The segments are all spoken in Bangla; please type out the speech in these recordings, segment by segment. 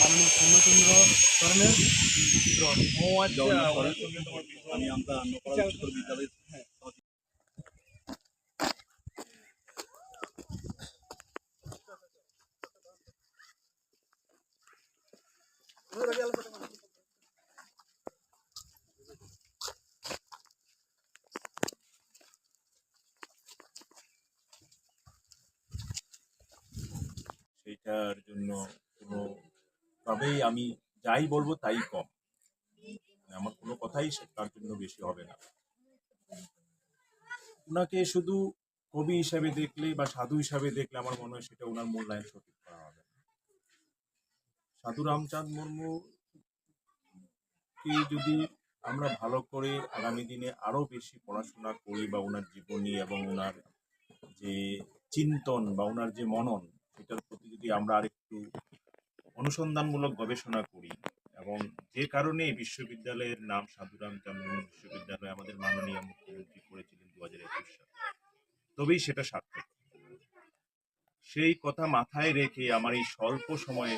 মাননীয় পূর্ণচন্দ্র সরেনের পুত্র ও আচ্ছা আমি আমরা নকরা উচ্চতর বিদ্যালয়ের সেইটার জন্য কোনোভাবেই আমি যাই বলব তাই কম আমার কোনো কথাই তার জন্য বেশি হবে না ওনাকে শুধু কবি হিসাবে দেখলে বা সাধু হিসাবে দেখলে আমার মনে হয় সেটা ওনার মূল্যায়ন সঠিক করা হবে। সাধু রামচাঁদ মুর্মু কে যদি আমরা ভালো করে আগামী দিনে আরও বেশি পড়াশোনা করি বা ওনার জীবনী এবং ওনার যে চিন্তন বা ওনার যে মনন সেটার প্রতি যদি আমরা আরেকটু অনুসন্ধানমূলক গবেষণা করি এবং যে কারণে বিশ্ববিদ্যালয়ের নাম সাধুরাম চান্দন বিশ্ববিদ্যালয় আমাদের মাননীয় মুখ্যমন্ত্রী করেছিলেন দু হাজার একুশ সালে, তবেই সেটা সার্থক। সেই কথা মাথায় রেখে আমার এই স্বল্প সময়ে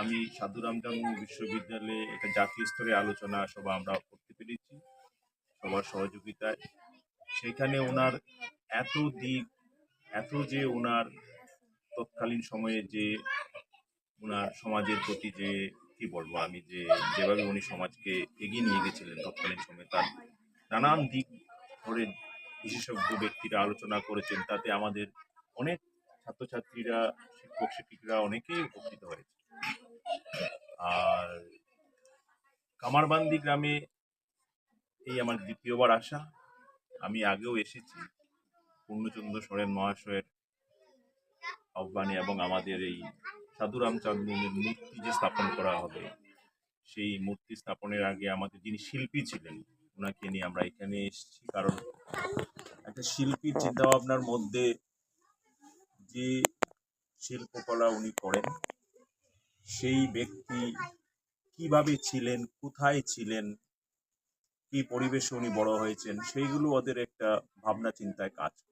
আমি সাধুরাম চান্দন বিশ্ববিদ্যালয়ে একটা জাতীয় স্তরে আলোচনা সভা আমরা করতে পেরেছি, সবার সহযোগিতায়। সেখানে ওনার এত দিক, এত যে ওনার তৎকালীন সময়ে যে ওনার সমাজের প্রতি যে, কি বলব আমি, যে যেভাবে উনি সমাজকে এগিয়ে নিয়ে গেছিলেন তৎকালীন সময়ে, তার নানান দিক ধরে বিশেষজ্ঞ ব্যক্তিরা আলোচনা করেছেন, তাতে আমাদের অনেক ছাত্রছাত্রীরা, শিক্ষক, শিক্ষিকরা অনেকেই উপকৃত হয়েছে। আর কামারবান্দি গ্রামে এই আমার দ্বিতীয়বার আসা। আমি আগেও এসেছি। পূর্ণচন্দ্র সরেন মহাশয়ের আহ্বানে এবং আমাদের এই সাধুরাম চাঁদমুনির মূর্তি যে স্থাপন করা হবে, সেই মূর্তি স্থাপনের আগে আমাদের যিনি শিল্পী ছিলেন ওনাকে নিয়ে আমরা এখানে এসেছি। কারণ একটা শিল্পীর চিন্তাভাবনার মধ্যে যে শিল্পকলা উনি করেন, সেই ব্যক্তি কীভাবে ছিলেন, কোথায় ছিলেন, কি পরিবেশে উনি বড় হয়েছেন, সেইগুলো ওদের একটা ভাবনা চিন্তায় কাজ করে।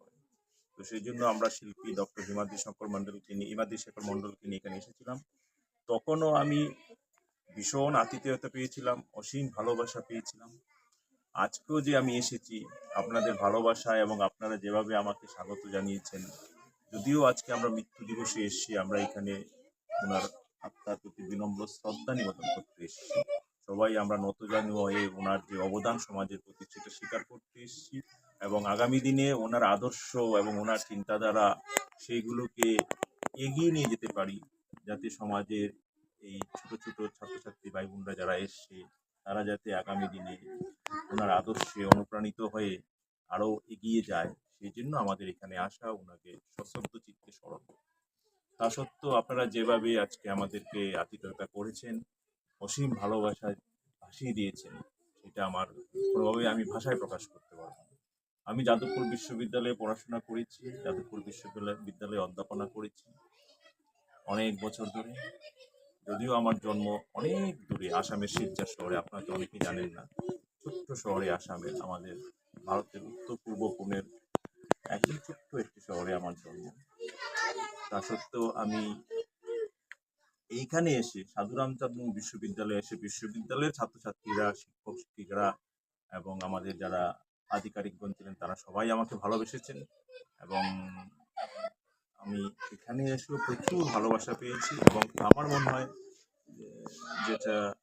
তো সেই জন্য আমরা শিল্পী ডক্টর হিমাদ্রি শঙ্কর মন্ডলকে নিয়ে, হিমাদ্রি শেখর মন্ডলকে নিয়ে এখানে এসেছিলাম। তখনও আমি ভীষণ আতিথেয়তা পেয়েছিলাম, অসীম ভালোবাসা পেয়েছিলাম। আজকেও যে আমি এসেছি, আপনাদের ভালোবাসা এবং আপনারা যেভাবে আমাকে স্বাগত জানিয়েছেন, যদিও আজকে আমরা মৃত্যু দিবসে এসেছি, আমরা এখানে ওনার আত্মার প্রতি বিনম্র শ্রদ্ধা নিবেদন করতে এসেছি। সবাই আমরা নতজানু হয়ে ওনার যে অবদান সমাজের প্রতি, সেটা স্বীকার করতে এসেছি। এবং আগামী দিনে ওনার আদর্শ এবং ওনার চিন্তাধারা সেইগুলোকে এগিয়ে নিয়ে যেতে পারি, যাতে সমাজের এই ছোট ছোট ছাত্রছাত্রী ভাই বোনরা যারা এসছে, তারা যাতে আগামী দিনে ওনার আদর্শে অনুপ্রাণিত হয়ে আরও এগিয়ে যায়, সেই জন্য আমাদের এখানে আসা, ওনাকে সশ্রদ্ধ চিত্তে স্মরণ তা সত্ত্বেও আপনারা যেভাবে আজকে আমাদেরকে আতিথ্যতা করেছেন, অসীম ভালোবাসায় ভাসিয়ে দিয়েছেন, সেটা আমার কোনোভাবেই আমি ভাষায় প্রকাশ করতে পারব। আমি যাদবপুর বিশ্ববিদ্যালয়ে পড়াশোনা করেছি, যাদবপুর বিশ্ববিদ্যালয় বিদ্যালয়ে অধ্যাপনা করেছি অনেক বছর ধরে। যদিও আমার জন্ম অনেক দূরে, আসামের শিলচর শহরে, আপনারা তো জানেন না। ছোট্ট শহরে আসামের আমাদের ভারতের উত্তর পূর্ব কোণের একই ছোট্ট একটি শহরে আমার জন্ম। তা সত্ত্বেও আমি এইখানে এসে সাধুরাম চাঁদ বিশ্ববিদ্যালয়ে এসে বিশ্ববিদ্যালয়ের ছাত্রছাত্রীরা শিক্ষক শিক্ষিকারা এবং আমাদের যারা আধিকারিকগণ ছিলেন, তারা সবাই আমাকে ভালোবেসেছেন এবং আমি এখানে এসেও প্রচুর ভালোবাসা পেয়েছি এবং আমার মনে হয় যেটা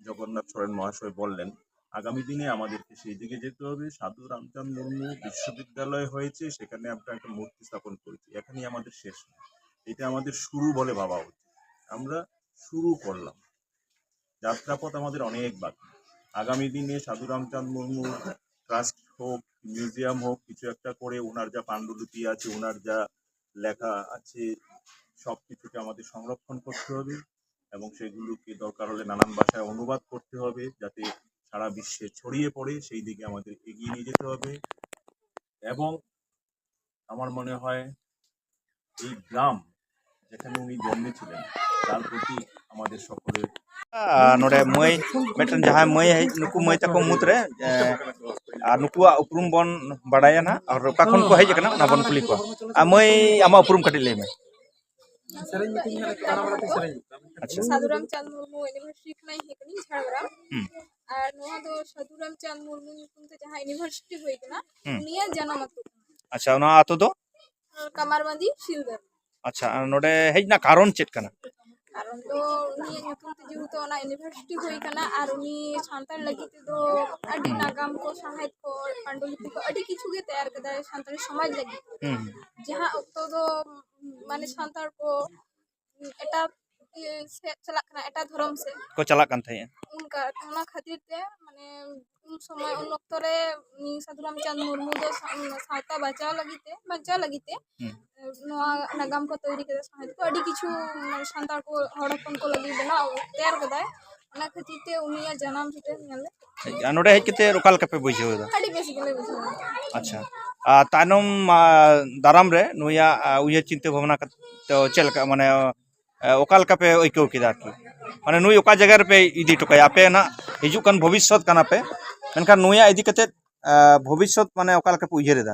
জগন্নাথ সরেন মহাশয় বললেন, আগামী দিনে আমাদেরকে সেই দিকে যেতে হবে। সাধু রামচাঁদ মুর্মু বিশ্ববিদ্যালয় হয়েছে, সেখানে আমরা একটা মূর্তি স্থাপন করেছি। এখানেই আমাদের শেষ এটা আমাদের শুরু বলে ভাবা উচিত। আমরা শুরু করলাম। যাত্রাপথ আমাদের অনেক বাকি। আগামী দিনে সাধু রামচাঁদ মুর্মু ট্রাস্ট হোক মিউজিয়াম হোক, কিছু একটা করে ওনার যা পাণ্ডুলিপি আছে, ওনার যা লেখা আছে, সব কিছুকে আমাদের সংরক্ষণ করতে হবে এবং সেগুলোকে দরকার হলে নানান ভাষায় অনুবাদ করতে হবে যাতে সারা বিশ্বে ছড়িয়ে পড়ে, সেই দিকে আমাদের এগিয়ে নিয়ে যেতে হবে। এবং আমার মনে হয় এই গ্রাম যেখানে উনি জন্মেছিলেন তার প্রতি আমাদের সকলের ᱟᱨ ᱱᱚᱰᱮ ᱢᱟᱹᱭ ᱢᱤᱫᱴᱮᱱ ᱡᱟᱦᱟᱸᱭ ᱢᱟᱹᱭ ᱦᱮᱡ ᱱᱩᱠᱩ ᱢᱟᱹᱭ ᱛᱟᱠᱚ ᱢᱩᱫᱽᱨᱮ ᱮ, ᱟᱨ ᱱᱩᱠᱩᱣᱟᱜ ᱩᱯᱨᱩᱢ ᱵᱚᱱ ᱵᱟᱰᱟᱭᱟ ᱱᱟᱜ ᱟᱨ ᱚᱠᱟ ᱠᱷᱚᱱ ᱠᱚ ᱦᱮᱡ ᱟᱠᱟᱱᱟ ᱚᱱᱟ ᱵᱚᱱ ᱠᱩᱞᱤ ᱠᱚᱣᱟ ᱟᱨ ᱢᱟᱹᱭ ᱟᱢᱟᱜ ᱩᱯᱨᱩᱢ ᱠᱟᱹᱴᱤᱡ ᱞᱟᱹᱭ ᱢᱮ ᱥᱮᱨᱮᱧ ᱢᱤᱛᱟᱹᱧ ᱢᱮ ᱠᱟᱱᱟ ᱵᱟᱲᱟᱛᱮ ᱥᱮᱨᱮᱧ ᱟᱪᱪᱷᱟ ᱥᱟᱫᱷᱩ ᱨᱟᱢᱪᱟᱸᱫᱽ ᱢᱩᱨᱢᱩ ᱤᱭᱩᱱᱤᱵᱷᱟᱨᱥᱤᱴᱤ ᱠᱷᱚᱱᱟᱜ ᱤᱧ ᱦᱮᱡ ᱠᱟᱹᱱᱟᱹᱧ ᱡᱷᱟᱲᱜᱨᱟᱢ ᱦᱩᱸ ᱟᱨ ᱱᱚᱣᱟ ᱫᱚ ᱥᱟᱫᱷᱩ ᱨᱟᱢᱪᱟᱸᱫᱽ ᱢᱩᱨᱢᱩ ᱧᱩᱛᱩᱢ ᱛᱮ ᱡᱟᱦᱟᱸ ᱤᱭᱩᱱᱤᱵᱷᱟᱨᱥᱤᱴᱤ ᱦᱩᱭ ᱠᱟᱱᱟ ᱦᱩᱸ ᱩᱱᱤᱭᱟᱜ ᱡᱟᱱᱟᱢ ᱟᱛᱳ ᱟᱪᱪᱷᱟ ᱚᱱᱟ ᱟᱛᱳ ᱫᱚ ᱠᱟᱢᱟᱨᱵᱟᱸᱫᱤ ᱥᱤᱞᱫᱟᱹ ᱟᱪᱪᱷᱟ ᱟᱨ ᱱᱚᱰᱮ ᱦᱮᱡ ᱨᱮᱱᱟᱜ ᱠᱟᱨᱚᱱ ᱪᱮᱫ ᱠᱟᱱᱟ ᱠᱟᱨᱚᱱ ᱫᱚ ᱩᱱᱤᱭᱟᱜ ᱧᱩᱛᱩᱢ ᱛᱮ ᱡᱮᱦᱮᱛᱩ ᱚᱱᱟ ᱤᱭᱩᱱᱤᱵᱷᱟᱨᱥᱤᱴᱤ ᱦᱩᱭ ᱠᱟᱱᱟ ᱟᱨ ᱩᱱᱤ ᱥᱟᱱᱛᱟᱲ ᱞᱟᱹᱜᱤᱫ ᱛᱮᱫᱚ ᱟᱹᱰᱤ ᱱᱟᱜᱟᱢ ᱠᱚ ᱥᱟᱶᱦᱮᱫ ᱠᱚ ᱯᱟᱱᱰᱩᱞᱤᱯᱤ ᱠᱚ ᱟᱹᱰᱤ ᱠᱤᱪᱷᱩ ᱜᱮ ᱛᱮᱭᱟᱨ ᱠᱮᱫᱟᱭ ᱥᱟᱱᱛᱟᱲᱤ ᱥᱚᱢᱟᱡᱽ ᱞᱟᱹᱜᱤᱫ ᱦᱩᱸ ᱡᱟᱦᱟᱸ ᱚᱠᱛᱚ ᱫᱚ ᱢᱟᱱᱮ ᱥᱟᱱᱛᱟᱲ ᱠᱚ ᱮᱴᱟᱜ ᱤᱭᱟᱹ ᱥᱮᱫ ᱪᱟᱞᱟᱜ ᱠᱟᱱᱟ ᱮᱴᱟᱜ ᱫᱷᱚᱨᱚᱢ ᱥᱮᱫ ᱠᱚ ᱪᱟᱞᱟᱜ ᱠᱟᱱ ᱛᱟᱦᱮᱸᱜᱼᱟ ᱚᱱᱠᱟ ᱚᱱᱟ ᱠᱷᱟᱹᱛᱤᱨ ᱛᱮ ᱢᱟᱱᱮ ᱩᱱ ᱥᱚᱢᱚᱭ ᱩᱱ ᱚᱠᱛᱚ ᱨᱮ ᱩᱱᱤ ᱥᱟᱹᱫᱷᱩ ᱨᱟᱢᱪᱟᱸᱫᱽ ᱢᱩᱨᱢᱩ ᱫᱚ ᱥᱟ- ᱥᱟᱶᱛᱟ ᱵᱟᱧᱪᱟᱣ ᱞᱟᱹᱜᱤᱫ ᱛᱮ ᱵᱟᱧᱪᱟᱣ ᱞᱟᱹᱜᱤᱫ ᱛᱮ ᱦᱩᱸ ᱱᱚᱣᱟ ᱱᱟᱜᱟᱢ ᱠᱚ ᱛᱳᱭᱨᱤ ᱠᱮᱫᱟ ᱥᱟᱶᱦᱮᱫ ᱠᱚ ᱟᱹᱰᱤ ᱠᱤᱪᱷᱩ ᱢᱟᱱᱮ ᱥᱟᱱᱛᱟᱲ ᱠᱚ ᱦᱚᱲ ᱦᱚᱯᱚᱱ ᱠᱚ ᱞᱟᱹᱜᱤᱫ ᱵᱮᱱᱟᱣ ᱛᱮᱭᱟᱨ ᱠᱮᱫᱟᱭ ᱚᱱᱟ ᱠᱷᱟᱹᱛᱤᱨ te ᱩᱱᱤᱭᱟᱜ ᱡᱟᱱᱟᱢ ᱵᱷᱤᱴᱟᱹ ᱧᱮᱞ ᱟᱨ ᱱᱚᱰᱮ ᱦᱮᱡ ᱠᱟᱛᱮ ᱚᱠᱟ ᱞᱮᱠᱟ ᱯᱮ ᱵᱩᱡᱷᱟᱹᱣ ᱮᱫᱟ ᱟᱹᱰᱤ ᱵᱮᱥ ᱜᱮᱞᱮ ᱵᱩᱡᱷᱟᱹᱣᱟ ᱟᱪᱪᱷᱟ ᱟᱨ ᱛᱟᱭᱱᱚᱢ ᱟ, ᱫᱟᱨᱟᱢ ᱨᱮ ᱱᱩᱭᱟᱜ ᱟ, ᱩᱭᱦᱟᱹᱨ ᱪᱤᱱᱛᱟᱹ ᱵᱷᱟᱵᱽᱱᱟ ᱠᱟᱛᱮ ᱛᱚ ᱪᱮᱫ ᱞᱮᱠᱟ ᱢᱟᱱᱮ ᱟ, ᱚᱠᱟ ᱞᱮᱠᱟ ᱯᱮ ᱟᱹᱭᱠᱟᱹᱣ ᱠᱮᱫᱟ ᱟᱨᱠᱤ ᱢᱟᱱᱮ ᱱᱩᱭ ᱚᱠᱟ ᱡᱟᱭᱜᱟ ᱨᱮᱯᱮ ᱤᱫᱤ ᱦᱚᱴᱚ ᱠᱟᱭᱟ ᱟᱯᱮ ᱱᱟᱜ ᱦᱤᱡᱩᱜ ᱠᱟᱱ ᱵᱷᱚᱵᱤᱥᱥᱚᱛ ᱠᱟᱱᱟ ᱯᱮ ᱢᱮᱱᱠᱷᱟᱱ ᱱᱩᱭᱟᱜ ᱤᱫᱤ ᱠᱟᱛᱮ ᱵᱷᱚᱵᱤᱥᱥᱚᱛ ᱢᱟᱱᱮ ᱚᱠᱟ ᱞᱮᱠᱟ ᱯᱮ ᱩᱭᱦᱟᱹᱨ ᱮᱫᱟ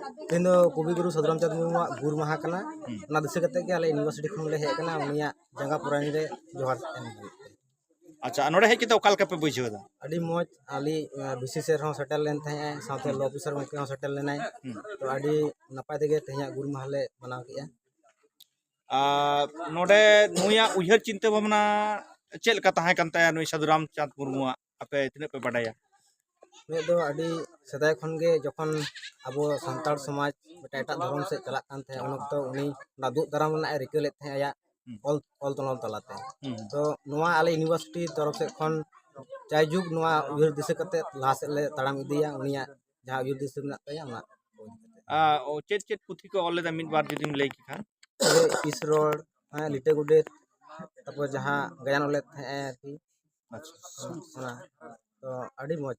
तेन कवि गुरु सदराम चाँद मुर्मू गुर महा दिशा करते आले यूनिवर्सिटी खन हज उनिया जंगा पुरानी रे अच्छा ना हज कते ओकाल पे बुझेदा मज मौज आली बीसी सर हो सेटल लेन थाय साथे लॉ ऑफिसर सेटल लेना तो अभी नपाय तेगे तेया गुर महा ले मनाव किया आ उ चिंता भावना चेल का सदराम चाँद मुर्मू आप तक पे बडाया ᱠᱟᱱ ᱛᱟᱭᱟ ᱱᱩᱭ ᱥᱟᱹᱫᱷᱩ ᱨᱟᱢᱪᱟᱸᱫᱽ ᱢᱩᱨᱢᱩᱣᱟᱜ ᱟᱯᱮ ᱛᱤᱱᱟᱹᱜ ᱯᱮ ᱵᱟᱰᱟᱭᱟ ᱱᱩᱭ ᱫᱚ ᱟᱹᱰᱤ ᱥᱮᱫᱟᱭ ᱠᱷᱚᱱ ᱜᱮ ᱡᱚᱠᱷᱚᱱ ᱟᱵᱚ ᱥᱟᱱᱛᱟᱲ ᱥᱚᱢᱟᱡᱽ ᱢᱤᱫᱴᱟᱝ ᱮᱴᱟᱜ ᱫᱷᱚᱨᱚᱢ ᱥᱮᱫ ᱪᱟᱞᱟᱜ ᱠᱟᱱ ᱛᱟᱦᱮᱸᱫ ᱩᱱ ᱚᱠᱛᱚ ᱩᱱᱤ ᱚᱱᱟ ᱫᱩᱜ ᱫᱟᱨᱟᱢ ᱨᱮᱱᱟᱜ ᱮ ᱨᱤᱠᱟᱹ ᱞᱮᱫ ᱛᱟᱦᱮᱸᱫ ᱟᱭᱟᱜ ᱚᱞ ᱚᱞ ᱛᱚᱞᱚᱢ ᱛᱟᱞᱟᱛᱮ ᱦᱩᱸ ᱛᱚ ᱱᱚᱣᱟ ᱟᱞᱮ ᱤᱭᱩᱱᱤᱵᱷᱟᱨᱥᱤᱴᱤ ᱛᱚᱨᱚᱯ ᱥᱮᱫ ᱠᱷᱚᱱ ᱡᱟᱭᱡᱩᱜᱽ ᱱᱚᱣᱟ ᱩᱭᱦᱟᱹᱨ ᱫᱤᱥᱟᱹ ᱠᱟᱛᱮᱫ ᱞᱟᱦᱟ ᱥᱮᱫ ᱞᱮ ᱛᱟᱲᱟᱢ ᱤᱫᱤᱭᱟ ᱩᱱᱤᱭᱟᱜ ᱡᱟᱦᱟᱸ ᱩᱭᱦᱟᱹᱨ ᱫᱤᱥᱟᱹ ᱢᱮᱱᱟᱜ ᱛᱟᱭᱟ ᱚᱱᱟ ᱠᱚ ᱤᱫᱤ ᱠᱟᱛᱮᱫ ᱟᱨ ᱚ, ᱪᱮᱫ ᱪᱮᱫ ᱯᱩᱛᱷᱤ ᱠᱚ ᱚᱞ ᱞᱮᱫᱟ ᱢᱤᱫ ᱵᱟᱨ ᱡᱩᱫᱤᱢ ᱞᱟᱹᱭ ᱠᱮ ᱠᱷᱟᱱ ᱛᱚᱵᱮ ᱤᱥᱨᱚᱲ ᱦᱮᱸ ᱞᱤᱴᱟᱹ ᱜᱚᱰᱮᱛ ᱛᱟᱨᱯᱚᱨ ᱡᱟᱦᱟᱸ ᱜᱟᱭᱟᱱ ᱚᱞᱮᱫ ᱛᱟᱦᱮᱸᱜ ᱟᱨᱠᱤ ᱟᱪᱪᱷᱟ ᱚᱱᱟ ᱛᱚ ᱟᱹᱰᱤ ᱢᱚᱡᱽ